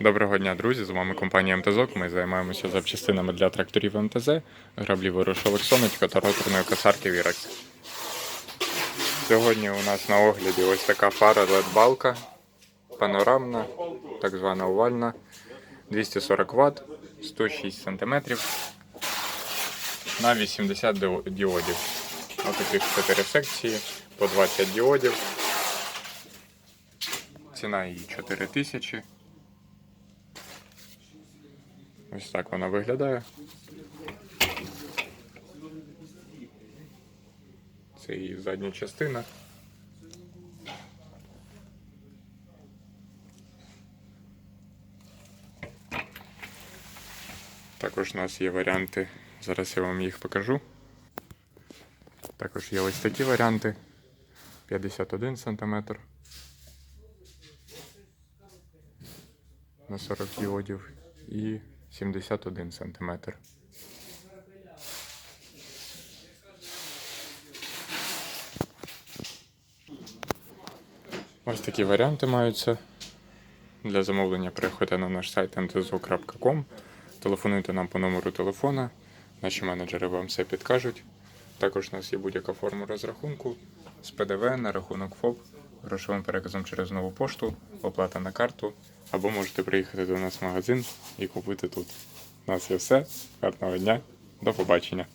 Доброго дня, друзі! З вами компанія МТЗОК. Ми займаємося запчастинами для тракторів МТЗ, граблі вирушових сонечка та роторної косарки Вірекс. Сьогодні у нас на огляді ось така фара LED-балка, панорамна, так звана овальна, 240 Вт, 106 см на 80 діодів. Ось таких 4 секції по 20 діодів. Ціна її 4000. Ось так вона виглядає. Це її задня частина. Також у нас є варіанти, зараз я вам їх покажу. Також є ось такі варіанти. 51 см. На 40 діодів і 71 см. Ось такі варіанти маються. Для замовлення переходьте на наш сайт mtzo.com, телефонуйте нам по номеру телефона, наші менеджери вам все підкажуть. Також у нас є будь-яка форма розрахунку з ПДВ на рахунок ФОП, грошовим переказом через нову пошту, оплата на карту, або можете приїхати до нас в магазин і купити тут. У нас є все. Гарного дня, до побачення.